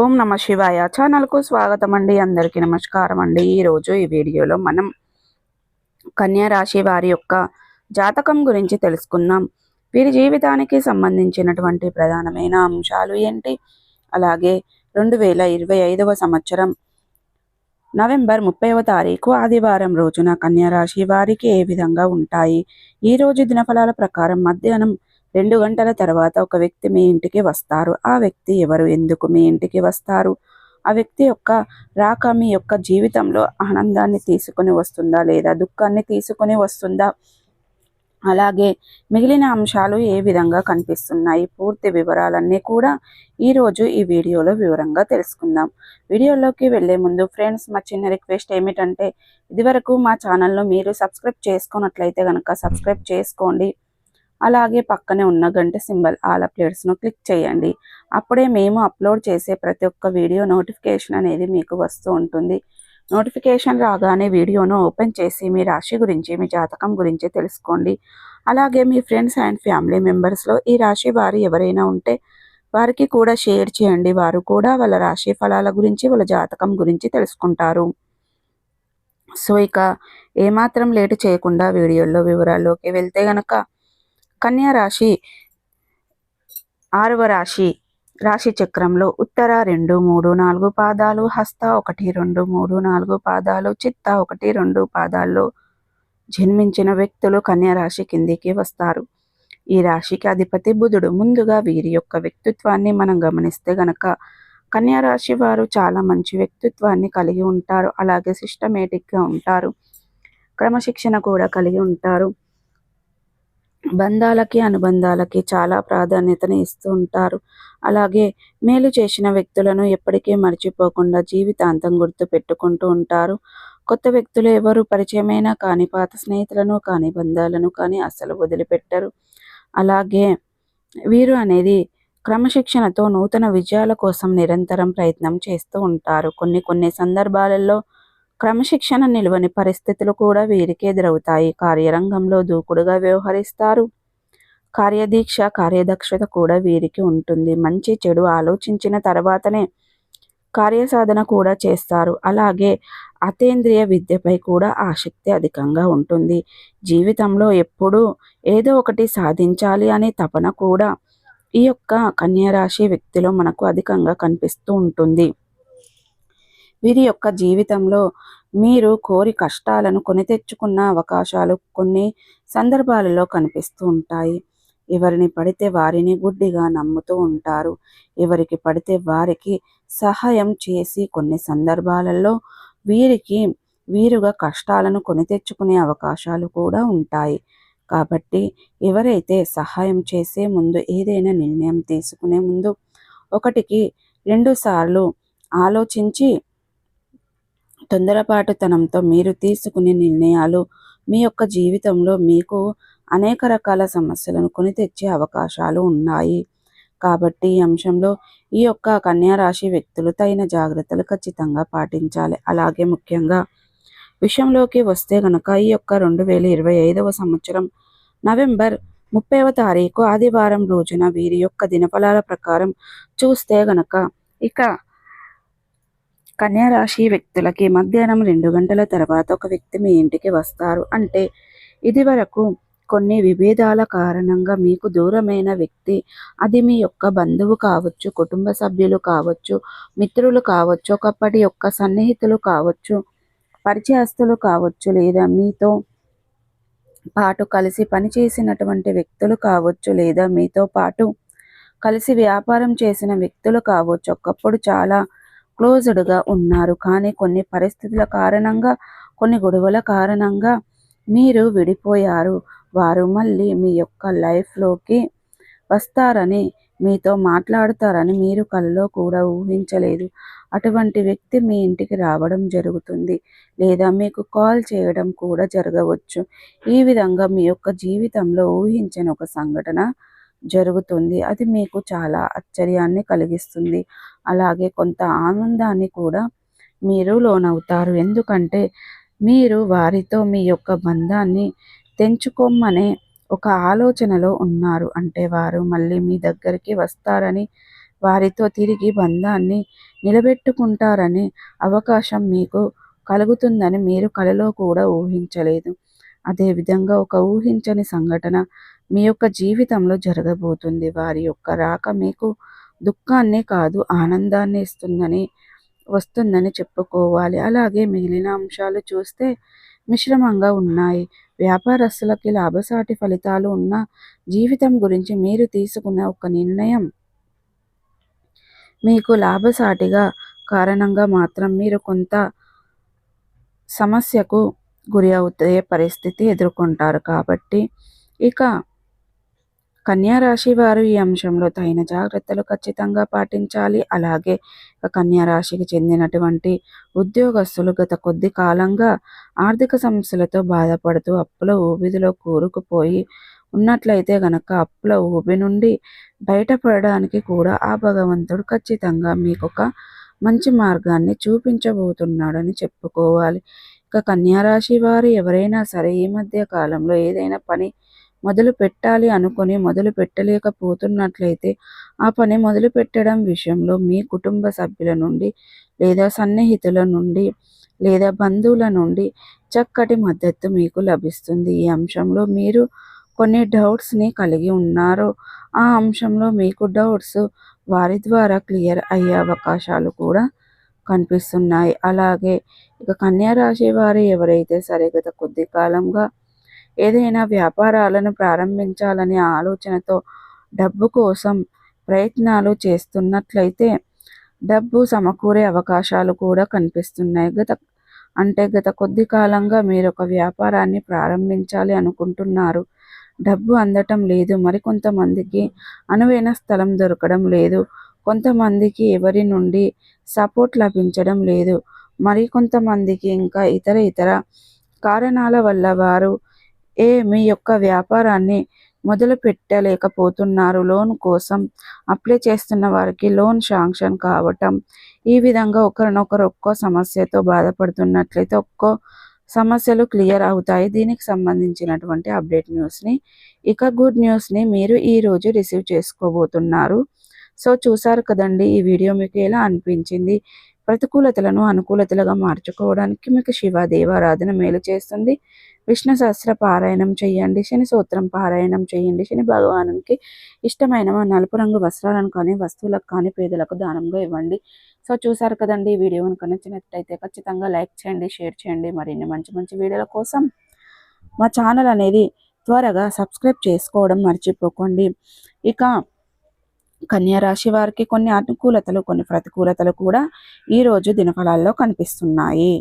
ఓం నమ శివాయ. ఛానల్కు స్వాగతం అండి అందరికీ నమస్కారం అండి ఈరోజు ఈ వీడియోలో మనం కన్యా రాశి వారి యొక్క జాతకం గురించి తెలుసుకుందాం. వీరి జీవితానికి సంబంధించినటువంటి ప్రధానమైన అంశాలు ఏంటి? అలాగే రెండు వేల ఇరవై ఐదవ సంవత్సరం నవంబర్ ముప్పైవ తారీఖు ఆదివారం రోజున కన్యా రాశి వారికి ఏ విధంగా ఉంటాయి? ఈ రోజు దినఫలాల ప్రకారం మధ్యాహ్నం రెండు గంటల తర్వాత ఒక వ్యక్తి మీ ఇంటికి వస్తారు. ఆ వ్యక్తి ఎవరు? ఎందుకు మీ ఇంటికి వస్తారు? ఆ వ్యక్తి యొక్క రాక మీ యొక్క జీవితంలో ఆనందాన్ని తీసుకొని వస్తుందా లేదా? దుఃఖాన్ని తీసుకొని వస్తుందా? అలాగే మిగిలిన అంశాలు ఏ విధంగా కనిపిస్తున్నాయి? పూర్తి వివరాలన్నీ కూడా ఈరోజు ఈ వీడియోలో వివరంగా తెలుసుకుందాం. వీడియోలోకి వెళ్ళే ముందు ఫ్రెండ్స్ మా చిన్న రిక్వెస్ట్ ఏమిటంటే ఇదివరకు మా ఛానల్ను మీరు సబ్స్క్రైబ్ చేసుకున్నట్లయితే కనుక సబ్స్క్రైబ్ చేసుకోండి. అలాగే పక్కనే ఉన్న గంట సింబల్ ఆల్ అప్డేట్స్ను క్లిక్ చేయండి. అప్పుడే మేము అప్లోడ్ చేసే ప్రతి ఒక్క వీడియో నోటిఫికేషన్ అనేది మీకు వస్తూ ఉంటుంది. నోటిఫికేషన్ రాగానే వీడియోను ఓపెన్ చేసి మీ రాశి గురించి మీ జాతకం గురించి తెలుసుకోండి. అలాగే మీ ఫ్రెండ్స్ అండ్ ఫ్యామిలీ మెంబర్స్లో ఈ రాశి వారు ఎవరైనా ఉంటే వారికి కూడా షేర్ చేయండి. వారు కూడా వాళ్ళ రాశి ఫలాల గురించి వాళ్ళ జాతకం గురించి తెలుసుకుంటారు. సో ఇక ఏమాత్రం లేటు చేయకుండా వీడియోలో వివరాల్లోకి వెళ్తే గనక కన్యా రాశి ఆరవ రాశి రాశి చక్రంలో ఉత్తర రెండు మూడు నాలుగు పాదాలు హస్త ఒకటి రెండు మూడు నాలుగు పాదాలు చిత్త ఒకటి రెండు పాదాల్లో జన్మించిన వ్యక్తులు కన్యా రాశి కిందికి వస్తారు. ఈ రాశికి అధిపతి బుధుడు. ముందుగా వీరి యొక్క వ్యక్తిత్వాన్ని మనం గమనిస్తే గనక కన్యా రాశి వారు చాలా మంచి వ్యక్తిత్వాన్ని కలిగి ఉంటారు. అలాగే సిస్టమేటిక్గా ఉంటారు. క్రమశిక్షణ కూడా కలిగి ఉంటారు. బంధాలకి అనుబంధాలకి చాలా ప్రాధాన్యతను ఇస్తూ ఉంటారు. అలాగే మేలు చేసిన వ్యక్తులను ఎప్పటికీ మర్చిపోకుండా జీవితాంతం గుర్తు పెట్టుకుంటూ ఉంటారు. కొత్త వ్యక్తులు ఎవరు పరిచయమైనా కానీ పాత స్నేహితులను కానీ బంధాలను కానీ అస్సలు వదిలిపెట్టరు. అలాగే వీరు అనేది క్రమశిక్షణతో నూతన విజయాల కోసం నిరంతరం ప్రయత్నం చేస్తూ ఉంటారు. కొన్ని కొన్ని సందర్భాలలో క్రమశిక్షణ నిలువని పరిస్థితులు కూడా వీరికి ఎదురవుతాయి. కార్యరంగంలో దూకుడుగా వ్యవహరిస్తారు. కార్యదీక్ష కార్యదక్షత కూడా వీరికి ఉంటుంది. మంచి చెడు ఆలోచించిన తర్వాతనే కార్యసాధన కూడా చేస్తారు. అలాగే అతేంద్రియ విద్యపై కూడా ఆసక్తి అధికంగా ఉంటుంది. జీవితంలో ఎప్పుడూ ఏదో ఒకటి సాధించాలి అనే తపన కూడా ఈ యొక్క కన్యారాశి వ్యక్తిలో మనకు అధికంగా కనిపిస్తూ ఉంటుంది. వీరి యొక్క జీవితంలో మీరు కోరి కష్టాలను కొని తెచ్చుకున్న అవకాశాలు కొన్ని సందర్భాలలో కనిపిస్తూ ఉంటాయి. ఎవరిని పడితే వారిని గుడ్డిగా నమ్ముతూ ఉంటారు. ఎవరికి పడితే వారికి సహాయం చేసి కొన్ని సందర్భాలలో వీరికి వీరుగా కష్టాలను కొని తెచ్చుకునే అవకాశాలు కూడా ఉంటాయి. కాబట్టి ఎవరైతే సహాయం చేసే ముందు ఏదైనా నిర్ణయం తీసుకునే ముందు ఒకటికి రెండు సార్లు ఆలోచించి తొందరపాటుతనంతో మీరు తీసుకునే నిర్ణయాలు మీ యొక్క జీవితంలో మీకు అనేక రకాల సమస్యలను కొని తెచ్చే అవకాశాలు ఉన్నాయి. కాబట్టి ఈ అంశంలో ఈ యొక్క కన్యారాశి వ్యక్తులు తగిన జాగ్రత్తలు ఖచ్చితంగా పాటించాలి. అలాగే ముఖ్యంగా విషయంలోకి వస్తే గనక ఈ యొక్క రెండు వేల ఇరవై ఐదవ సంవత్సరం నవంబర్ ముప్పైవ తారీఖు ఆదివారం రోజున వీరి యొక్క దినఫలాల ప్రకారం చూస్తే గనక ఇక కన్యారాశి వ్యక్తులకి మధ్యాహ్నం రెండు గంటల తర్వాత ఒక వ్యక్తి మీ ఇంటికి వస్తారు. అంటే ఇది వరకు కొన్ని విభేదాల కారణంగా మీకు దూరమైన వ్యక్తి అది మీ యొక్క బంధువు కావచ్చు కుటుంబ సభ్యులు కావచ్చు మిత్రులు కావచ్చు ఒకప్పటి యొక్క సన్నిహితులు కావచ్చు పరిచయస్తులు కావచ్చు లేదా మీతో పాటు కలిసి పనిచేసినటువంటి వ్యక్తులు కావచ్చు లేదా మీతో పాటు కలిసి వ్యాపారం చేసిన వ్యక్తులు కావచ్చు ఒకప్పుడు చాలా క్లోజ్డ్గా ఉన్నారు. కానీ కొన్ని పరిస్థితుల కారణంగా కొన్ని గొడవల కారణంగా మీరు విడిపోయారు. వారు మళ్ళీ మీ యొక్క లైఫ్లోకి వస్తారని మీతో మాట్లాడతారని మీరు కలలో కూడా ఊహించలేదు. అటువంటి వ్యక్తి మీ ఇంటికి రావడం జరుగుతుంది లేదా మీకు కాల్ చేయడం కూడా జరగవచ్చు. ఈ విధంగా మీ యొక్క జీవితంలో ఊహించని ఒక సంఘటన జరుగుతుంది. అది మీకు చాలా ఆశ్చర్యాన్ని కలిగిస్తుంది. అలాగే కొంత ఆనందాన్ని కూడా మీరు లోనవుతారు. ఎందుకంటే మీరు వారితో మీ యొక్క బంధాన్ని తెంచుకోమనే ఒక ఆలోచనలో ఉన్నారు. అంటే వారు మళ్ళీ మీ దగ్గరికి వస్తారని వారితో తిరిగి బంధాన్ని నిలబెట్టుకుంటారని అవకాశం మీకు కలుగుతుందని మీరు కలలో కూడా ఊహించలేదు. అదేవిధంగా ఒక ఊహించని సంఘటన మీ యొక్క జీవితంలో జరగబోతుంది. వారి యొక్క రాక మీకు దుఃఖాన్నే కాదు ఆనందాన్ని ఇస్తుందని వస్తుందని చెప్పుకోవాలి. అలాగే మిగిలిన అంశాలు చూస్తే మిశ్రమంగా ఉన్నాయి. వ్యాపారస్తులకి లాభసాటి ఫలితాలు ఉన్న జీవితం గురించి మీరు తీసుకున్న ఒక నిర్ణయం మీకు లాభసాటిగా కారణంగా మాత్రం మీరు కొంత సమస్యకు గురి అవుతే పరిస్థితి ఎదుర్కొంటారు. కాబట్టి ఇక కన్యారాశి వారు ఈ అంశంలో తగిన జాగ్రత్తలు ఖచ్చితంగా పాటించాలి. అలాగే కన్యారాశికి చెందినటువంటి ఉద్యోగస్తులు గత కొద్ది కాలంగా ఆర్థిక సమస్యలతో బాధపడుతూ అప్పుల ఊబిదిలో కూరుకుపోయి ఉన్నట్లయితే గనక అప్పుల ఊబి నుండి బయటపడడానికి కూడా ఆ భగవంతుడు ఖచ్చితంగా మీకు ఒక మంచి మార్గాన్ని చూపించబోతున్నాడని చెప్పుకోవాలి. ఇక కన్యారాశి వారు ఎవరైనా సరే ఈ మధ్య కాలంలో ఏదైనా పని మొదలు పెట్టాలి అనుకుని మొదలు పెట్టలేకపోతున్నట్లయితే ఆ పని మొదలు పెట్టడం విషయంలో మీ కుటుంబ సభ్యుల నుండి లేదా సన్నిహితుల నుండి లేదా బంధువుల నుండి చక్కటి మద్దతు మీకు లభిస్తుంది. ఈ అంశంలో మీరు కొన్ని డౌట్స్ని కలిగి ఉన్నారో ఆ అంశంలో మీకు డౌట్స్ వారి ద్వారా క్లియర్ అయ్యే అవకాశాలు కూడా కనిపిస్తున్నాయి. అలాగే ఇక కన్యా రాశి వారు ఎవరైతే సరే గత కొద్ది కాలంగా ఏదైనా వ్యాపారాలను ప్రారంభించాలనే ఆలోచనతో డబ్బు కోసం ప్రయత్నాలు చేస్తున్నట్లయితే డబ్బు సమకూరే అవకాశాలు కూడా కనిపిస్తున్నాయి. గత అంటే గత కొద్ది కాలంగా మీరు ఒక వ్యాపారాన్ని ప్రారంభించాలి అనుకుంటున్నారు. డబ్బు అందటం లేదు. మరికొంతమందికి అనువైన స్థలం దొరకడం లేదు. కొంతమందికి ఎవరి నుండి సపోర్ట్ లభించడం లేదు. మరి కొంతమందికి ఇంకా ఇతర ఇతర కారణాల వల్ల వారు ఏ మీ యొక్క వ్యాపారాన్ని మొదలు పెట్టలేకపోతున్నారు లోన్ కోసం అప్లై చేస్తున్న వారికి లోన్ శాంక్షన్ కావటం ఈ విధంగా ఒకరినొకరు ఒక్కో సమస్యతో బాధపడుతున్నట్లయితే ఒక్కో సమస్యలు క్లియర్ అవుతాయి. దీనికి సంబంధించినటువంటి అప్డేట్ న్యూస్ని ఇక గుడ్ న్యూస్ని మీరు ఈరోజు రిసీవ్ చేసుకోబోతున్నారు. సో చూసారు కదండి ఈ వీడియో మీకు ఎలా అనిపించింది? ప్రతికూలతలను అనుకూలతలుగా మార్చుకోవడానికి మీకు శివ దేవారాధన మేలు చేస్తుంది. విష్ణు సహస్ర పారాయణం చేయండి శని సూత్రం పారాయణం చేయండి శని భగవానునికి ఇష్టమైన నలుపు రంగు వస్త్రాలను కానీ వస్తువులకు కానీ పేదలకు దానంగా ఇవ్వండి. సో చూసారు కదండి ఈ వీడియో కనుక నచ్చినట్లయితే ఖచ్చితంగా లైక్ చేయండి షేర్ చేయండి. మరిన్ని మంచి మంచి వీడియోల కోసం మా ఛానల్ అనేది త్వరగా సబ్స్క్రైబ్ చేసుకోవడం మర్చిపోకండి. ఇక కన్యారాశి వారికి కొన్ని అనుకూలతలు కొన్ని ప్రతికూలతలు కూడా ఈరోజు దినఫలాల్లో కనిపిస్తున్నాయి.